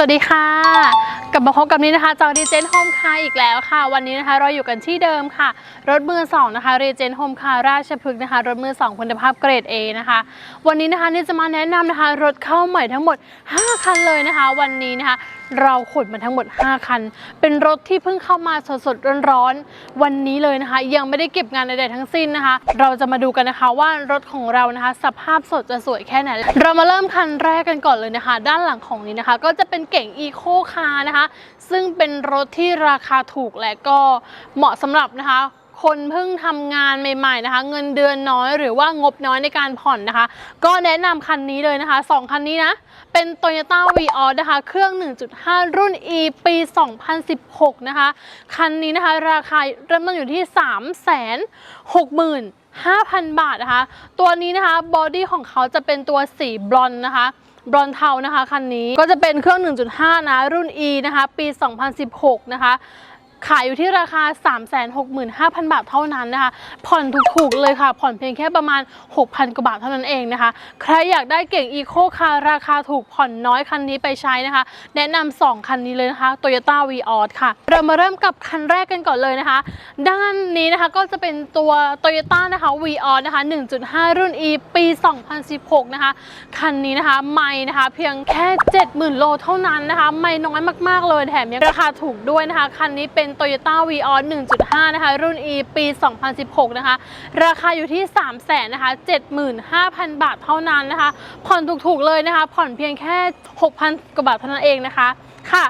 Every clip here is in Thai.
สวัสดีค่ะ กลับมาพบกับนี้นะคะจอดีเจนโฮมคาอีกแล้วค่ะ วันนี้นะคะเราอยู่กันที่เดิมค่ะ รถมือ2นะคะรีเจนโฮมคาราชพฤกษ์นะคะ รถมือ2คุณภาพเกรด A นะคะ วันนี้นะคะนี่จะมาแนะนำนะคะ รถเข้าใหม่ทั้งหมด 5 คันเลยนะคะ วันนี้นะคะ เราขนมาทั้งหมด 5 คัน เป็นรถที่เพิ่งเข้ามาสดๆร้อนๆวันนี้เลยนะคะ ยังไม่ได้เก็บงานใดๆทั้งสิ้นนะคะ เราจะมาดูกันนะคะว่ารถของเรานะคะ สภาพสดจะสวยแค่ไหน เรามาเริ่มคันแรกกันก่อนเลยนะคะ ด้านหลังของนี้นะคะ ก็จะเป็นเก่งอีโคคาร์นะคะ ซึ่งเป็นรถที่ราคาถูกและก็เหมาะสำหรับนะคะ คนเพิ่งทำงานใหม่ๆนะคะ เงินเดือนน้อยหรือว่างบน้อยในการผ่อนนะคะ ก็แนะนำคันนี้เลยนะคะสองคันนี้นะ เป็น Toyota v ีออนะคะ เครื่อง 1.5 รุ่น E ปี 2016 นะคะ คันนี้นะคะราคาเริ่มต้นอยู่ที่ 3 6 0 0 0 5,000 บาทนะคะ ตัวนี้นะคะบอดี้ของเขาจะเป็นตัวสีบลอนนะคะบรอนเทานะคะคันนี้ก็จะเป็นเครื่อง 1.5 นะ รุ่น E นะคะ ปี 2016 นะคะ ขายอยู่ที่ราคา 365,000 บาทเท่านั้นนะคะ ผ่อนถูกๆเลยค่ะ ผ่อนเพียงแค่ประมาณ 6,000 กว่าบาทเท่านั้นเองนะคะ ใครอยากได้เก่งอีโคคาร์ราคาถูกผ่อนน้อยคันนี้ไปใช้นะคะ แนะนำ2คันนี้เลยนะคะ Toyota v ีออค่ะ เรามาเริ่มกับคันแรกกันก่อนเลยนะคะ ด้านนี้นะคะก็จะเป็นตัว Toyota นะคะ v ีออนะคะ 1.5 รุ่น E ปี 2016 นะคะ คันนี้นะคะไม่นะคะ เพียงแค่ 70,000 โลเท่านั้นนะคะ ไม่น้อยมากๆเลยแถมยังราคาถูกด้วยนะคะ คันนี้เป็น Toyota v ีออ1.5 นะคะ รุ่น E ปี 2016 นะคะ ราคาอยู่ที่ 3 0 0 0 0นะคะ 75,000 บาทเท่านั้นนะคะ ผ่อนถูกๆเลยนะคะ ผ่อนเพียงแค่ 6,000 กว่าบาทเท่านั้นเองนะคะ ค่ะ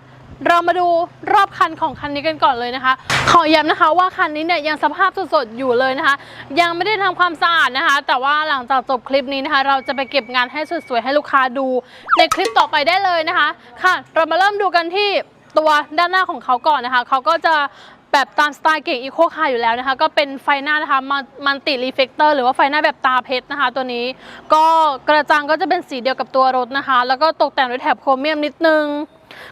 เรามาดูรอบคันของคันนี้กันก่อนเลยนะคะ ขอย้ำนะคะว่าคันนี้เนี่ยยังสภาพสดๆอยู่เลยนะคะ ยังไม่ได้ทำความสะอาดนะคะ แต่ว่าหลังจากจบคลิปนี้นะคะ เราจะไปเก็บงานให้สวยๆให้ลูกค้าดู ในคลิปต่อไปได้เลยนะคะ ค่ะ เรามาเริ่มดูกันที่ ตัวด้านหน้าของเขาก่อนนะคะ เขาก็จะแบบตามสไตล์เก่งอีโคคาร์อยู่แล้วนะคะ ก็เป็นไฟหน้านะคะมันติรีเฟกเตอร์หรือว่าไฟหน้าแบบตาเพชรนะคะ ตัวนี้ก็กระจังก็จะเป็นสีเดียวกับตัวรถนะคะ แล้วก็ตกแต่งด้วยแถบโครเมียมนิดนึง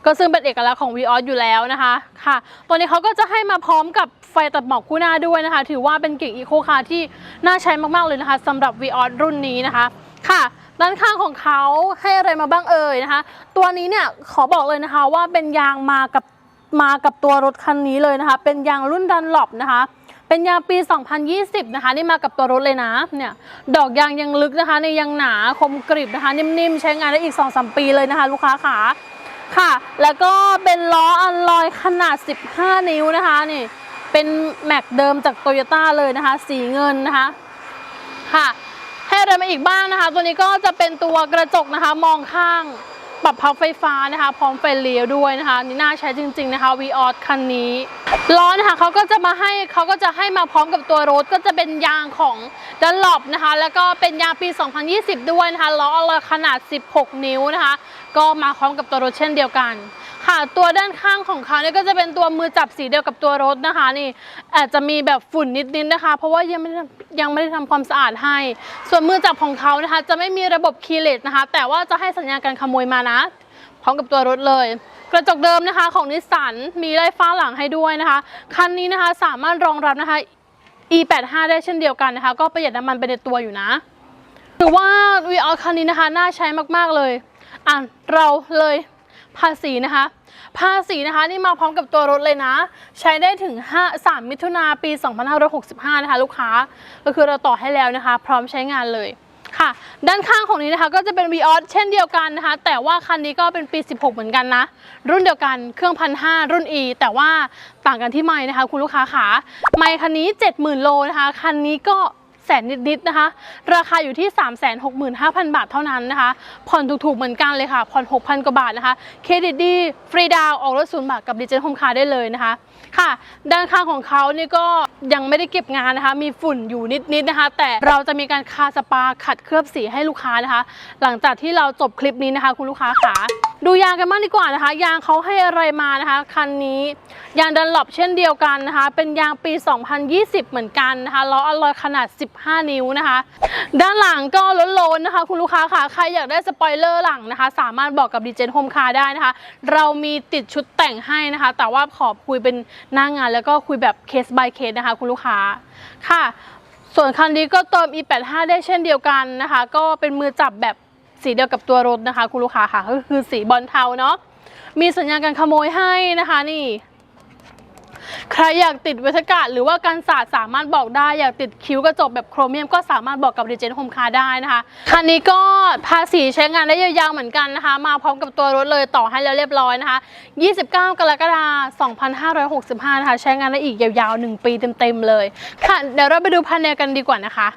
ก็ซึ่งเป็นเอกลักษณ์ของ v ีอออยู่แล้วนะคะค่ะ ตัวนี้เขาก็จะให้มาพร้อมกับไฟตัดหมอกคู่หน้าด้วยนะคะ ถือว่าเป็นเก่งอีโคคาร์ที่น่าใช้มากๆเลยนะคะสำหรับ v ีออรุ่นนี้นะคะค่ะ ด้านข้างของเขาให้อะไรมาบ้างเอ่ยนะคะ ตัวนี้เนี่ยขอบอกเลยนะคะว่าเป็นยางมากับมากับตัวรถคันนี้เลยนะคะ เป็นยางรุ่นดันหลบนะคะ เป็นยางปี 2020 นะคะ นี่มากับตัวรถเลยนะ เนี่ย ดอกยางยังลึกนะคะ ในยางหนาคมกริบนะคะ นิ่มๆ ใช้งานได้อีก 2-3 ปีเลยนะคะ ลูกค้าขาค่ะ แล้วก็เป็นล้ออัลลอยขนาด 15 นิ้วนะคะ นี่ เป็นแม็กเดิมจากโตโยต้าเลยนะคะ สีเงินนะคะ ค่ะ ให้อะไรมาอีกบ้างนะคะ ตัวนี้ก็จะเป็นตัวกระจกนะคะ มองข้างปรับพับไฟฟ้านะคะ พร้อมไฟเลี้ยวด้วยนะคะนี่น่าใช้จริง ๆนะคะ v ีออคันนี้ล้อนะคะเขาก็จะมาให้เขาก็จะให้มาพร้อมกับตัวรถก็จะเป็นยางของดันลอบนะคะ แล้วก็เป็นยางปี 2020 ด้วยนะคะล้อลอยขนาด 16 นิ้วนะคะ ก็มาพร้อมกับตัวรถเช่นเดียวกัน ค่ะตัวด้านข้างของเขาเนี่ยก็จะเป็นตัวมือจับสีเดียวกับตัวรถนะคะนี่อาจจะมีแบบฝุ่นนิดๆนะคะ เพราะว่ายังไม่ยังไม่ได้ทำความสะอาดให้ ส่วนมือจับของเขานะคะ จะไม่มีระบบคีเลสนะคะ แต่ว่าจะให้สัญญาณการขโมยมานะพร้อมกับตัวรถเลย กระจกเดิมนะคะของนิสสันมีไล่ฟ้าหลังให้ด้วยนะคะคันนี้นะคะสามารถรองรับนะคะ e85 ได้เช่นเดียวกันนะคะ ก็ประหยัดน้ำมันไปในตัวอยู่นะถือว่าวีออคันนี้นะคะน่าใช้มากๆเลยอะเราเลย ภาษีนะคะ ภาษีนะคะนี่มาพร้อมกับตัวรถเลยนะ ใช้ได้ถึง 5 3 มิถุนาปี 2565 นะคะ ลูกค้าก็คือเราต่อให้แล้วนะคะ พร้อมใช้งานเลยค่ะ ด้านข้างของนี้นะคะก็จะเป็น v ีออเช่นเดียวกันนะคะ แต่ว่าคันนี้ก็เป็นปี 16 เหมือนกันนะ รุ่นเดียวกันเครื่องพันห้ารุ่น E แต่ว่าต่างกันที่ไม้นะคะ คุณลูกค้าขาไม้คันนี้ 70,000 โลนะคะ คันนี้ก็ แสนนิดๆนะคะ ราคาอยู่ที่ 365,000 บาทเท่านั้นนะคะ ผ่อนถูกๆเหมือนกันเลยค่ะ ผ่อน 6,000 กว่าบาทนะคะ เครดิตดี ฟรีดาวออกรถศูนย์บาทกับดิจิทัลโฮมคาร์ได้เลยนะคะ ค่ะ ด้านข้างของเขานี่ก็ยังไม่ได้เก็บงานนะคะ มีฝุ่นอยู่นิดๆนะคะ แต่เราจะมีการคาสปาขัดเคลือบสีให้ลูกค้านะคะ หลังจากที่เราจบคลิปนี้นะคะ คุณลูกค้าขา ดูยางกันบ้างดีกว่านะคะ ยางเขาให้อะไรมานะคะคันนี้ ยางดันหลบเช่นเดียวกันนะคะ เป็นยางปี 2020 เหมือนกันนะคะล้ออลลอยขนาด 15 นิ้วนะคะ ด้านหลังก็ล้นๆนะคะ คุณลูกค้าค่ะใครอยากได้สปอยเลอร์หลังนะคะ สามารถบอกกับดีเจนโฮมคาได้นะคะ เรามีติดชุดแต่งให้นะคะ แต่ว่าขอบคุยเป็นหน้างาน แล้วก็คุยแบบเคส by เคสนะคะ คุณลูกค้าค่ะ ส่วนคันนี้ก็เติม e85 ได้เช่นเดียวกันนะคะ ก็เป็นมือจับแบบ สีเดียวกับตัวรถนะคะ คุณลูกค้าค่ะก็คือสีบอลเทาเนาะมีสัญญาการขโมยให้นะคะนี่ ใครอยากติดเวทกาศหรือว่าการสาดสามารถบอกได้อยากติดคิ้วกระจกแบบโครเมียมก็สามารถบอกกับ Regent Home Car ได้นะคะคันนี้ก็ภาษีใช้งานได้ยาวๆเหมือนกันนะคะ มาพร้อมกับตัวรถเลยต่อให้แล้วเรียบร้อยนะคะ 29 กรกฎาคม2565 นะคะ ใช้งานได้อีกยาวๆ 1 ปีเต็มๆเลย ค่ะ เดี๋ยวเราไปดูภายในกันดีกว่านะคะ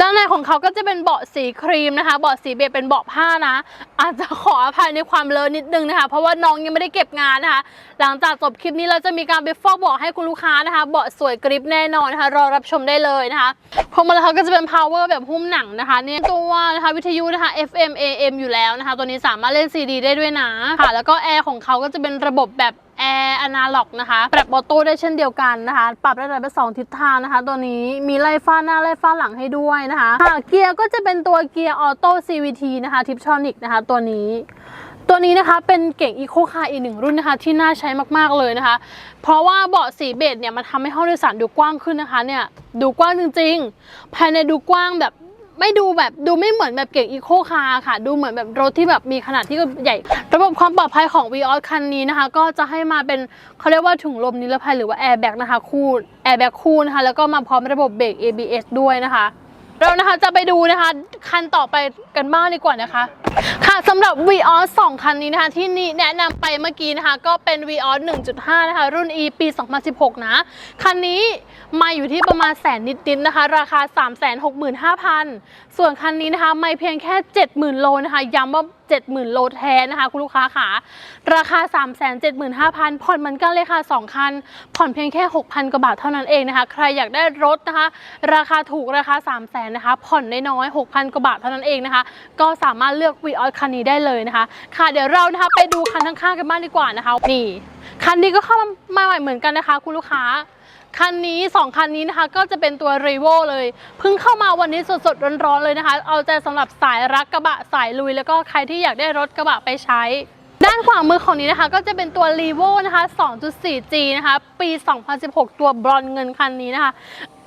ด้านในของเขาก็จะเป็นเบาะสีครีมนะคะ เบาะสีเบจเป็นเบาะผ้านะ อาจจะขออภัยในความเลอะนิดนึงนะคะ เพราะว่าน้องยังไม่ได้เก็บงานนะคะ หลังจากจบคลิปนี้เราจะมีการไปฟอกเบาะให้คุณลูกค้านะคะ เบาะสวยกริปแน่นอนนะคะ รอรับชมได้เลยนะคะพวงมาลัยเขาก็จะเป็น power แบบหุ้มหนังนะคะ เนี่ยตัวนะคะวิทยุนะคะ FM AM อยู่แล้วนะคะ ตัวนี้สามารถเล่น CD ได้ด้วยนะค่ะ แล้วก็แอร์ของเขาก็จะเป็นระบบแบบ แอร์อนาล็อกนะคะ ปรับออโต้ได้เช่นเดียวกันนะคะ ปรับได้เป็นสองทิศทางนะคะ ตัวนี้มีไล่ฟ้าหน้าไล่ฟ้าหลังให้ด้วยนะคะค่ะเกียร์ก็จะเป็นตัวเกียร์ออโต้ CVT นะคะทิปทรอนิกนะคะ ตัวนี้ตัวนี้นะคะเป็นเก่งอีโคคาร์อีกหนึ่งรุ่นนะคะที่น่าใช้มากๆเลยนะคะ เพราะว่าเบาะสีเบจเนี่ยมันทำให้ห้องโดยสารดูกว้างขึ้นนะคะเนี่ยดูกว้างจริงๆ ภายในดูกว้างแบบ ไม่ดูแบบดูไม่เหมือนแบบเก่งอีโคคาร์ค่ะ ดูเหมือนแบบรถที่แบบมีขนาดที่ใหญ่ ระบบความปลอดภัยของ v ีออสคันนี้นะคะ ก็จะให้มาเป็นเขาเรียกว่าถุงลมนิรภัยหรือว่าแอร์แบ็กนะคะ คู่แอร์แบ็กคู่นะคะแล้วก็มาพร้อมระบบเบรก ABS ด้วยนะคะ เรานะคะจะไปดูนะคะ คันต่อไปกันบ้างดีกว่านะคะ ค่ะสำหรับ v ีออส2คันนี้นะคะ ที่นี่แนะนำไปเมื่อกี้นะคะ ก็เป็น v ีออส1.5นะคะ รุ่น E ปี 2016 นะ คันนี้มาอยู่ที่ประมาณแสนนิดๆนะคะ ราคา 365,000 ส่วนคันนี้นะคะไม่เพียงแค่ 70,000 โลนะคะย้ำว่า 70,000 โลแท้นะคะ คุณลูกค้าค่ะราคา 375,000 ผ่อนเหมือนกันเลยค่ะ 2 คัน ผ่อนเพียงแค่ 6,000 กว่าบาทเท่านั้นเองนะคะ ใครอยากได้รถนะคะ ราคาถูกราคา 300,000นะคะ ผ่อนน้อยๆ6,000 กว่าบาทเท่านั้นเองนะคะ ก็สามารถเลือก v ีออสคันนี้ได้เลยนะคะ ค่ะเดี๋ยวเรานะคะไปดูคันข้างๆกันบ้างดีกว่านะคะ นี่ คันนี้ก็เข้ามาใหม่เหมือนกันนะคะ คุณลูกค้า คันนี้ 2 คันนี้นะคะก็จะเป็นตัว r e v o เลยเพิ่งเข้ามาวันนี้สดๆร้อนๆเลยนะคะ เอาใจสำหรับสายรักกระบะสายลุย แล้วก็ใครที่อยากได้รถกระบะไปใช้ด้านขวามือของนี้นะคะก็จะเป็นตัว r e v o นะคะ 2.4G นะคะ ปี 2016 ตัวบรอนเงินคันนี้นะคะ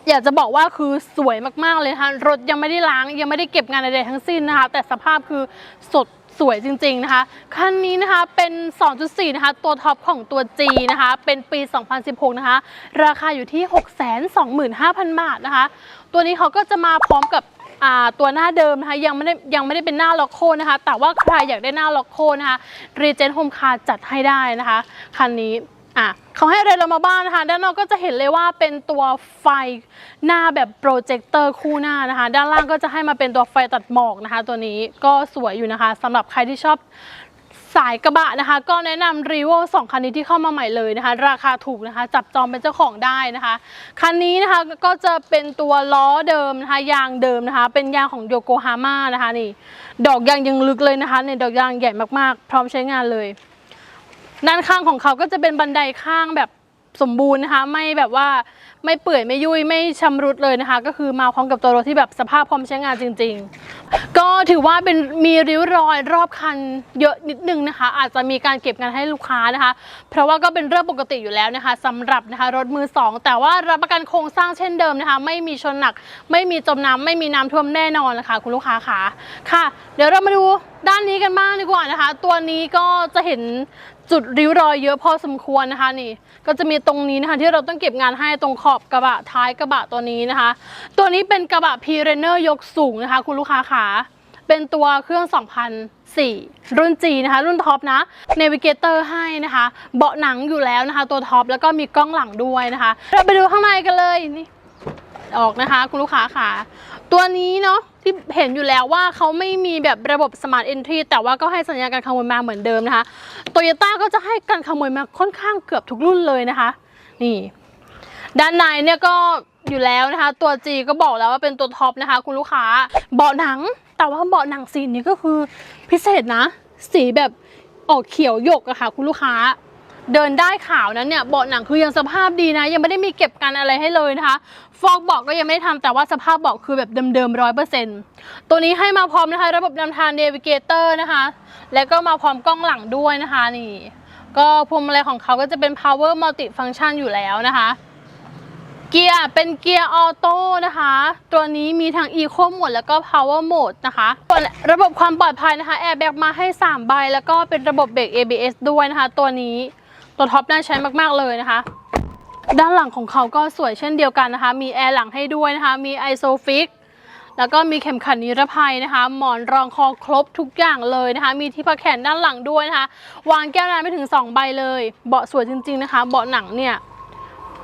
อยากจะบอกว่าคือสวยมากๆเลยนะคะรถยังไม่ได้ล้างยังไม่ได้เก็บงานใดๆทั้งสิ้นนะคะ แต่สภาพคือสด สวยจริงๆนะคะคันนี้นะคะเป็น 2.4 นะคะ ตัวท็อปของตัว G นะคะ เป็นปี 2016 นะคะ ราคาอยู่ที่ 625,000 บาทนะคะ ตัวนี้เขาก็จะมาพร้อมกับตัวหน้าเดิมนะคะยังไม่ได้ยังไม่ได้เป็นหน้าล็อกโคนะคะ แต่ว่าใครอยากได้หน้าล็อกโคนะคะ Regent Homkar จัดให้ได้นะคะคันนี้ อะเขาให้อะไรเรามาบ้างนะคะ ด้านนอกก็จะเห็นเลยว่าเป็นตัวไฟหน้าแบบโปรเจคเตอร์คู่หน้านะคะ ด้านล่างก็จะให้มาเป็นตัวไฟตัดหมอกนะคะ ตัวนี้ก็สวยอยู่นะคะสำหรับใครที่ชอบสายกระบะนะคะ ก็แนะนำรีโวสองคันนี้ที่เข้ามาใหม่เลยนะคะ ราคาถูกนะคะ จับจองเป็นเจ้าของได้นะคะ คันนี้นะคะก็จะเป็นตัวล้อเดิมนะคะยางเดิมนะคะ เป็นยางของโยโกฮาม่านะคะนี่ ดอกยางยังลึกเลยนะคะเนี่ยดอกยางใหญ่มากๆ พร้อมใช้งานเลย ด้านข้างของเขาก็จะเป็นบันไดข้างแบบสมบูรณ์นะคะ ไม่แบบว่าไม่เปื่อยไม่ยุ่ยไม่ชำรุดเลยนะคะ ก็คือมาพร้อมกับตัวรถที่แบบสภาพพร้อมใช้งานจริง ๆ ก็ถือว่าเป็นมีริ้วรอยรอบคันเยอะนิดนึงนะคะ อาจจะมีการเก็บงานให้ลูกค้านะคะ เพราะว่าก็เป็นเรื่องปกติอยู่แล้วนะคะสำหรับนะคะรถมือสองแต่ว่ารับประกันโครงสร้างเช่นเดิมนะคะ ไม่มีชนหนัก ไม่มีจมน้ำไม่มีน้ำท่วมแน่นอนนะคะคุณลูกค้าค่ะค่ะ เดี๋ยวเรามาดูด้านนี้กันบ้างดีกว่านะคะ ตัวนี้ก็จะเห็น จุดริ้วรอยเยอะพอสมควรนะคะนี่ ก็จะมีตรงนี้นะคะที่เราต้องเก็บงานให้ตรงขอบกระบะท้ายกระบะตัวนี้นะคะ ตัวนี้เป็นกระบะพีเรเนอร์ยกสูงนะคะ คุณลูกค้าขาเป็นตัวเครื่อง 2004 รุ่น G นะคะ รุ่นท็อปนะเนวิเกเตอร์ให้นะคะ เบาะหนังอยู่แล้วนะคะ ตัวท็อปแล้วก็มีกล้องหลังด้วยนะคะ เราไปดูข้างในกันเลยนี่ออกนะคะ คุณลูกค้าค่ะ ตัวนี้เนาะที่เห็นอยู่แล้วว่าเขาไม่มีแบบระบบ Smart Entry แต่ว่าก็ให้สัญญาการขโมยมาเหมือนเดิมนะคะโตโยต้าก็จะให้การขโมยมาค่อนข้างเกือบทุกรุ่นเลยนะคะ นี่ ด้านในเนี่ยก็อยู่แล้วนะคะ ตัว G ก็บอกแล้วว่าเป็นตัวท็อปนะคะ คุณลูกค้าเบาะหนัง แต่ว่าเบาะหนังสีนี้ก็คือพิเศษนะ สีแบบออกเขียวหยกอะค่ะ คุณลูกค้า เดินได้ขาวนั้นเนี่ยเบาะหนังคือยังสภาพดีนะ ยังไม่ได้มีเก็บกันอะไรให้เลยนะคะ ฟอกเบาะก็ยังไม่ได้ทำแต่ว่าสภาพเบาะคือแบบเดิมๆร้อยเปอร์เซ็นต์ตัวนี้ให้มาพร้อมนะคะ ระบบนำทาง Navigator นะคะ แล้วก็มาพร้อมกล้องหลังด้วยนะคะนี่ ก็พวงมาลัยของเขาก็จะเป็น power multi function อยู่แล้วนะคะเกียร์เป็นเกียร์ออโต้นะคะ ตัวนี้มีทั้ง Eco Mode แล้วก็ Power Mode นะคะส่วนระบบความปลอดภัยนะคะ Airbag มาให้ 3 ใบ แล้วก็เป็นระบบเบรก ABS ด้วยนะคะ ตัวนี้ ตัวท็อปน่าใช้มากๆเลยนะคะ ด้านหลังของเขาก็สวยเช่นเดียวกันนะคะ มีแอร์หลังให้ด้วยนะคะ มี Isofix แล้วก็มีเข็มขัดนิรภัยนะคะ หมอนรองคอครบทุกอย่างเลยนะคะ มีที่พักแขนด้านหลังด้วยนะคะ วางแก้วน้ำไม่ถึง 2 ใบเลย เบาะสวยจริง ๆนะคะ เบาะหนังเนี่ย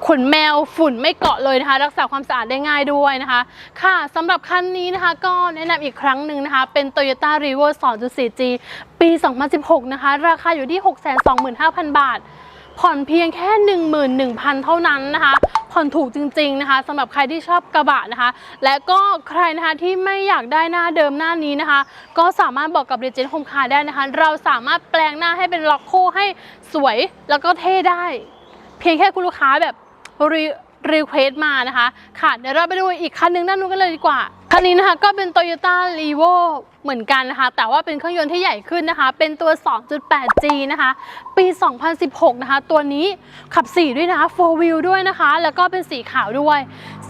ขนแมวฝุ่นไม่เกาะเลยนะคะ รักษาความสะอาดได้ง่ายด้วยนะคะ ค่ะสำหรับคันนี้นะคะ ก็แนะนำอีกครั้งหนึ่งนะคะ เป็น Toyota r e v o 2.4G ปี 2016 นะคะ ราคาอยู่ที่ 625,000 บาท ผ่อนเพียงแค่ 11,000 เท่านั้นนะคะ ผ่อนถูกจริงๆนะคะสำหรับใครที่ชอบกระบะนะคะ และก็ใครนะคะที่ไม่อยากได้หน้าเดิมหน้านี้นะคะ ก็สามารถบอกกับเรเจนต์โฮมคาร์ได้นะคะ เราสามารถแปลงหน้าให้เป็นล็อกโคให้สวยแล้วก็เท่ได้ เพียงแค่คุณลูกค้าแบบ รีเควสมานะคะ ค่ะ เดี๋ยวเราไปดูอีกคันนึงด้านนู้นกันเลยดีกว่า คันนี้นะคะก็เป็น Toyota r e v o เหมือนกันนะคะ แต่ว่าเป็นเครื่องยนต์ที่ใหญ่ขึ้นนะคะ เป็นตัว 2.8G นะคะ ปี 2016 นะคะ ตัวนี้ขับ4ด้วยนะคะ4 wheel ด้วยนะคะ แล้วก็เป็นสีขาวด้วย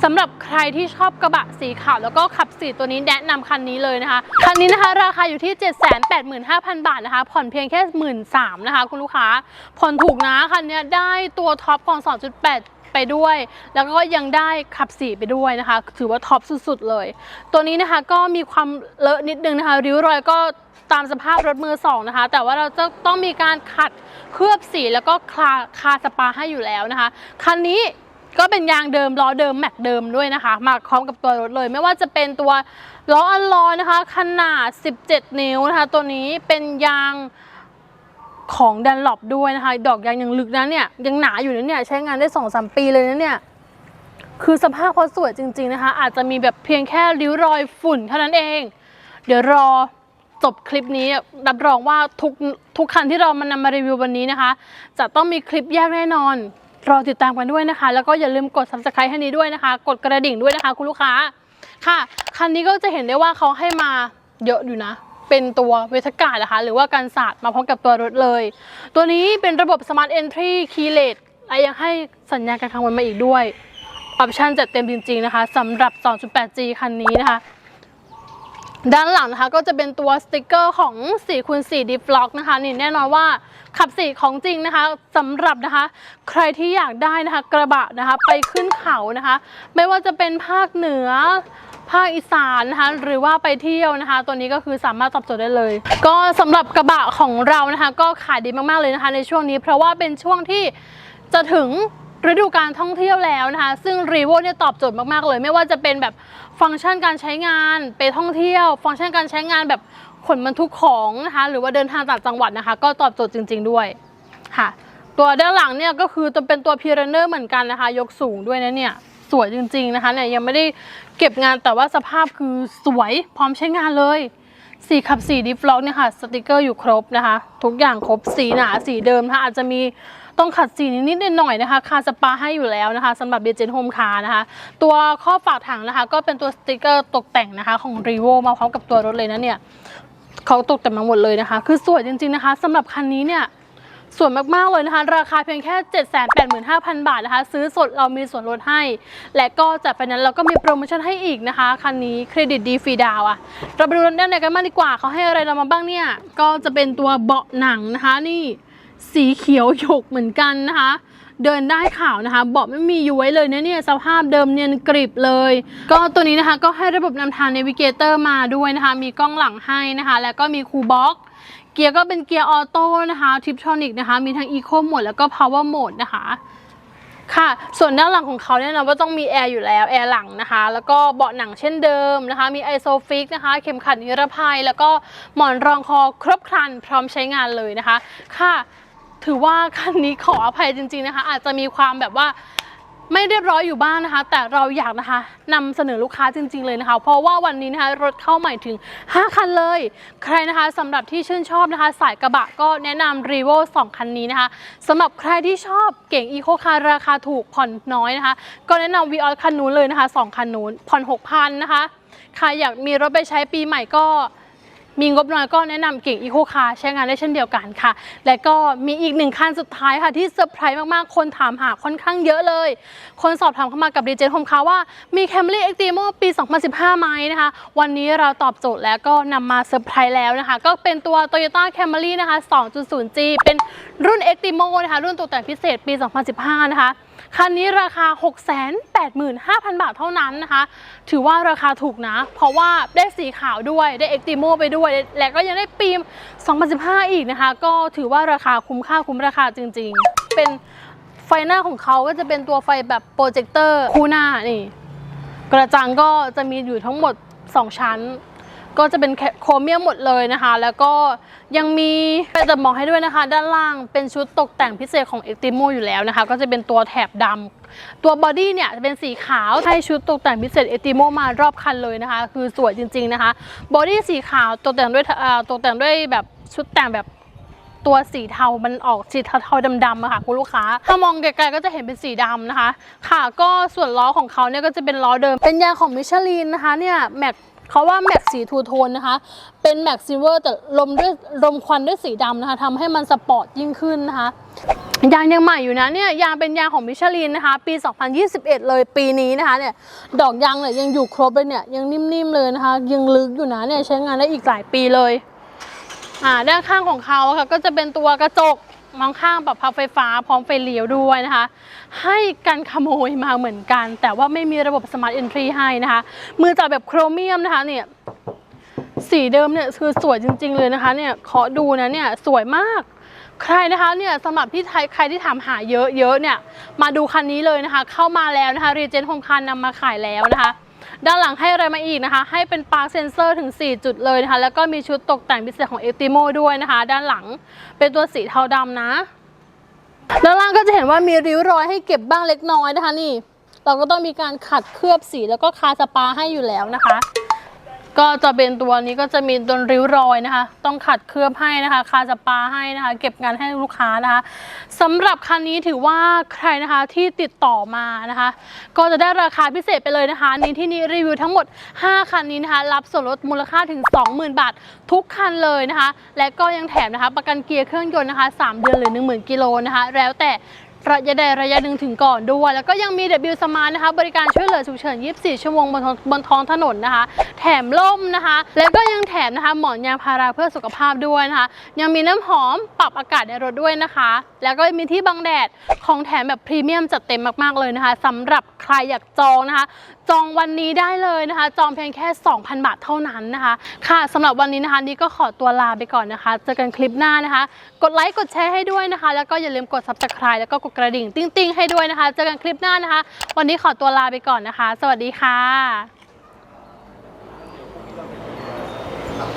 สำหรับใครที่ชอบกระบะสีขาวแล้วก็ขับ4ตัวนี้แนะนำคันนี้เลยนะคะ คันนี้นะคะราคาอยู่ที่ 785,000 บาทนะคะ ผ่อนเพียงแค่ 13,000นะคะคุณลูกค้า ผ่อนถูกนะคันนี้ได้ตัวท็อปของ 2.8 ไปด้วย แล้วก็ยังได้ขับสีไปด้วยนะคะ ถือว่าท็อปสุดๆเลย ตัวนี้นะคะก็มีความเลอะนิดนึงนะคะริ้วรอยก็ตามสภาพรถมือสองนะคะ แต่ว่าเราจะต้องมีการขัดเคลือบสีแล้วก็คาคาสปาให้อยู่แล้วนะคะ คันนี้ก็เป็นยางเดิมล้อเดิมแม็กเดิมด้วยนะคะ มาพร้อมกับตัวรถเลย ไม่ว่าจะเป็นตัวล้ออัลลอยนะคะ ขนาด 17 นิ้วนะคะ ตัวนี้เป็นยาง ของดันหลบด้วยนะคะ ดอกยางยังลึกนะเนี่ยยังหนาอยู่นะเนี่ยใช้งานได้2องสามปีเลยนะเนี่ยคือสภาพเขาสวยจริง ๆนะคะ อาจจะมีแบบเพียงแค่ริ้วรอยฝุ่นเท่านั้นเอง เดี๋ยวรอจบคลิปนี้รับรองว่าทุกทุกคันที่เรามานำมารีวิววันนี้นะคะ จะต้องมีคลิปแยกแน่นอน รอติดตามกันด้วยนะคะ แล้วก็อย่าลืมกด subscribe ให้นี้ด้วยนะคะ กดกระดิ่งด้วยนะคะ คุณลูกค้าค่ะ คันนี้ก็จะเห็นได้ว่าเขาให้มาเยอะอยู่นะ เป็นตัวเวทกาดนะคะ หรือว่าการศาสตร์มาพร้อมกับตัวรถเลย ตัวนี้เป็นระบบ Smart Entry Keyless และยังให้สัญญาณการค้างวันมาอีกด้วย ออปชั่นจัดเต็มจริงๆนะคะสำหรับ 2.8G คันนี้นะคะ ด้านหลังนะคะก็จะเป็นตัวสติกเกอร์ของ4คูณ4 Deep Lock นะคะนี่แน่นอนว่าขับสีของจริงนะคะสำหรับนะคะ ใครที่อยากได้นะคะกระบะนะคะไปขึ้นเขานะคะ ไม่ว่าจะเป็นภาคเหนือ ภาคอีสานนะคะหรือว่าไปเที่ยวนะคะ ตัวนี้ก็คือสามารถตอบโจทย์ได้เลย ก็สำหรับกระบะของเรานะคะ ก็ขายดีมากๆเลยนะคะ ในช่วงนี้ เพราะว่าเป็นช่วงที่จะถึงฤดูการท่องเที่ยวแล้วนะคะ ซึ่งรีโวเนี่ยตอบโจทย์มากๆเลย ไม่ว่าจะเป็นแบบฟังก์ชันการใช้งานไปท่องเที่ยว ฟังก์ชันการใช้งานแบบขนบรรทุกของนะคะ หรือว่าเดินทางต่างจังหวัดนะคะ ก็ตอบโจทย์จริง ๆ ด้วยค่ะ ตัวด้านหลังเนี่ยก็คือจะเป็นตัวพีเรเนอร์เหมือนกันนะคะ ยกสูงด้วยนะเนี่ย สวยจริง ๆนะคะเนี่ยยังไม่ได้เก็บงานแต่ว่าสภาพคือสวยพร้อมใช้งานเลยสีขับสีดิฟล็อกเนี่ยค่ะสติกเกอร์อยู่ครบนะคะ ทุกอย่างครบสีหนาสีเดิมนะคะอาจจะมีต้องขัดสีนิดๆหน่อยๆนะคะคาสปาให้อยู่แล้วนะคะสำหรับเดเจนโฮมคานะคะ ตัวข้อฝากถังนะคะ ก็เป็นตัวสติกเกอร์ตกแต่งนะคะของ r ีโวมาพร้อมกับตัวรถเลยนะเนี่ยเขาตกแต่งมาหมดเลยนะคะ คือสวยจริงๆนะคะสำหรับคันนี้เนี่ย สวยมากๆเลยนะคะ ราคาเพียงแค่ 785,000 บาทนะคะ ซื้อสดเรามีส่วนลดให้ และก็จัดไฟนนซ์เราก็มีโปรโมชั่นให้อีกนะคะ คันนี้เครดิตดีฟรีดาวอะเราไปดูด้านในกันมากดีกว่าเขาให้อะไรเรามาบ้างเนี่ย ก็จะเป็นตัวเบาะหนังนะคะนี่สีเขียวหยกเหมือนกันนะคะ เดินได้ข่าวนะคะ เบาะไม่มีย้วยเลยนะเนี่ยสภาพเดิมเนียนกริบเลย ก็ตัวนี้นะคะก็ให้ระบบนำทาง Navigator มาด้วยนะคะ มีกล้องหลังให้นะคะ แล้วก็มีคูลบ็อก เกียร์ก็เป็นเกียร์ออโต้นะคะทิปทรอนิกนะคะมีทั้ง Eco Mode แล้วก็ Power Mode นะคะค่ะ ส่วนด้านหลังของเขาเนี่ยนะว่าต้องมีแอร์อยู่แล้วแอร์หลังนะคะ แล้วก็เบาะหนังเช่นเดิมนะคะ มี Isofix นะคะ เข็มขัดนิรภัย แล้วก็หมอนรองคอครบครันพร้อมใช้งานเลยนะคะ ค่ะ ถือว่าคันนี้ขออภัยจริง ๆนะคะ อาจจะมีความแบบว่า ไม่เรียบร้อยอยู่บ้างนะคะ แต่เราอยากนะคะนำเสนอลูกค้าจริง ๆเลยนะคะ เพราะว่าวันนี้นะคะรถเข้าใหม่ถึง 5 คันเลย ใครนะคะสำหรับที่ชื่นชอบนะคะ สายกระบะก็แนะนำ r e v o 2คันนี้นะคะสำหรับใครที่ชอบเก่ง Eco Car ราคาถูกผ่อนน้อยนะคะ ก็แนะนำ v ีออคันนู้นเลยนะคะ 2 คันนู้นผ่อน 6,000 นะคะใครอยากมีรถไปใช้ปีใหม่ก็ มีงบน้อยก็แนะนำเก่งอีโคคาใช้งานได้เช่นเดียวกันค่ะ และก็มีอีกหนึ่งคันสุดท้ายค่ะที่เซอร์ไพรส์มากๆ คนถามหาค่อนข้างเยอะเลย คนสอบถามเข้ามากับดีเจนโฮมคาว่ามี Camry Extremo ปี 2015 ไหมนะคะ วันนี้เราตอบโจทย์แล้วก็นำมาเซอร์ไพรส์แล้วนะคะ ก็เป็นตัว Toyota Camry นะคะ 2.0G เป็นรุ่น Extremo นะคะ รุ่นตกแต่งพิเศษปี 2015 นะคะ คันนี้ราคา 685,000 บาทเท่านั้นนะคะ ถือว่าราคาถูกนะ เพราะว่าได้สีขาวด้วย ได้ Extremo ไปด้วย และก็ยังได้ปีม 2015 อีกนะคะ ก็ถือว่าราคาคุ้มค่าคุ้มราคาจริงๆ เป็นไฟหน้าของเขาก็จะเป็นตัวไฟแบบโปรเจคเตอร์คู่หน้านี่ กระจังก็จะมีอยู่ทั้งหมด 2 ชั้น ก็จะเป็นโครเมียมหมดเลยนะคะ แล้วก็ยังมีจะบอกให้ด้วยนะคะ ด้านล่างเป็นชุดตกแต่งพิเศษของ e x t r e m o อยู่แล้วนะคะ ก็จะเป็นตัวแถบดำตัวบอดี้เนี่ยจะเป็นสีขาวให้ชุดตกแต่งพิเศษ e x t r e m o มารอบคันเลยนะคะ คือสวยจริง ๆนะคะบอดี้สีขาวตกแต่งด้วยตกแต่งด้วยแบบชุดแต่งแบบตัวสีเทา มันออกสีเทาๆดำๆอะค่ะคุณลูกค้า ถ้ามองไกลๆก็จะเห็นเป็นสีดำนะคะ ค่ะ ก็ส่วนล้อของเขาเนี่ยก็จะเป็นล้อเดิม เป็นยางของมิชลินนะคะ เนี่ยแม็ก เขาว่าแม็กสีทูโทนนะคะ เป็นแม็กซิเวอร์แต่ลมด้วยลมควันด้วยสีดำนะคะทำให้มันสปอร์ตยิ่งขึ้นนะคะ ยางยังใหม่อยู่นะเนี่ยยางเป็นยางของมิชลินนะคะ ปี 2021 เลยปีนี้นะคะเนี่ยดอกยางเนี่ยยังอยู่ครบเลยเนี่ยยังนิ่มๆเลยนะคะ ยังลึกอยู่นะเนี่ยใช้งานได้อีกหลายปีเลยอ่าด้านข้างของเขาค่ะก็จะเป็นตัวกระจก มองข้างปรับพับไฟฟ้าพร้อมไฟเลี้ยวด้วยนะคะ ให้กันขโมยมาเหมือนกัน แต่ว่าไม่มีระบบสมาร์ทเอนทรีให้นะคะ มือจับแบบโครเมียมนะคะเนี่ยสีเดิมเนี่ยคือสวยจริง ๆ เลยนะคะเนี่ยขอดูนะเนี่ยสวยมากใครนะคะเนี่ยสำหรับที่ใครที่ถามหาเยอะๆเนี่ยมาดูคันนี้เลยนะคะ เข้ามาแล้วนะคะรีเจนโฮมคันนำมาขายแล้วนะคะ ด้านหลังให้อะไรมาอีกนะคะ ให้เป็นปาร์คเซนเซอร์ถึง 4 จุดเลยนะคะ แล้วก็มีชุดตกแต่งพิเศษของ e x t r e m o ด้วยนะคะ ด้านหลังเป็นตัวสีเทาดำนะ ด้านล่างก็จะเห็นว่ามีริ้วรอยให้เก็บบ้างเล็กน้อยนะคะนี่ เราก็ต้องมีการขัดเคลือบสีแล้วก็คาสปาให้อยู่แล้วนะคะ ก็จะเป็นตัวนี้ก็จะมีตัวริ้วรอยนะคะ ต้องขัดเคลือบให้นะคะ คาสปาให้นะคะ เก็บงานให้ลูกค้านะคะสำหรับคันนี้ถือว่าใครนะคะที่ติดต่อมานะคะ ก็จะได้ราคาพิเศษไปเลยนะคะในที่นี้รีวิวทั้งหมด 5 คันนี้นะคะ รับส่วนลดมูลค่าถึง 20,000 บาท ทุกคันเลยนะคะ และก็ยังแถมนะคะ ประกันเกียร์เครื่องยนต์นะคะ 3 เดือนหรือ 10,000 กิโลนะคะ แล้วแต่ ระยะใดระยะหนึ่งถึงก่อนด้วย แล้วก็ยังมี W Smart นะคะ บริการช่วยเหลือฉุกเฉิน 24 ชั่วโมงบนบนท้องถนนนะคะ แถมล่มนะคะ แล้วก็ยังแถมนะคะหมอนยางพาราเพื่อสุขภาพด้วยนะคะ ยังมีน้ำหอมปรับอากาศในรถด้วยนะคะ แล้วก็มีที่บังแดดของแถมแบบพรีเมียมจัดเต็มมากๆเลยนะคะสำหรับใครอยากจองนะคะ จองวันนี้ได้เลยนะคะ จองเพียงแค่ 2,000 บาทเท่านั้นนะคะ ค่ะสำหรับวันนี้นะคะนี่ก็ขอตัวลาไปก่อนนะคะ เจอกันคลิปหน้านะคะ กดไลค์กดแชร์ให้ด้วยนะคะ แล้วก็อย่าลืมกด subscribe แล้วก็กดกระดิ่ง ติ้งๆให้ด้วยนะคะ เจอกันคลิปหน้านะคะ วันนี้ขอตัวลาไปก่อนนะคะ สวัสดีค่ะ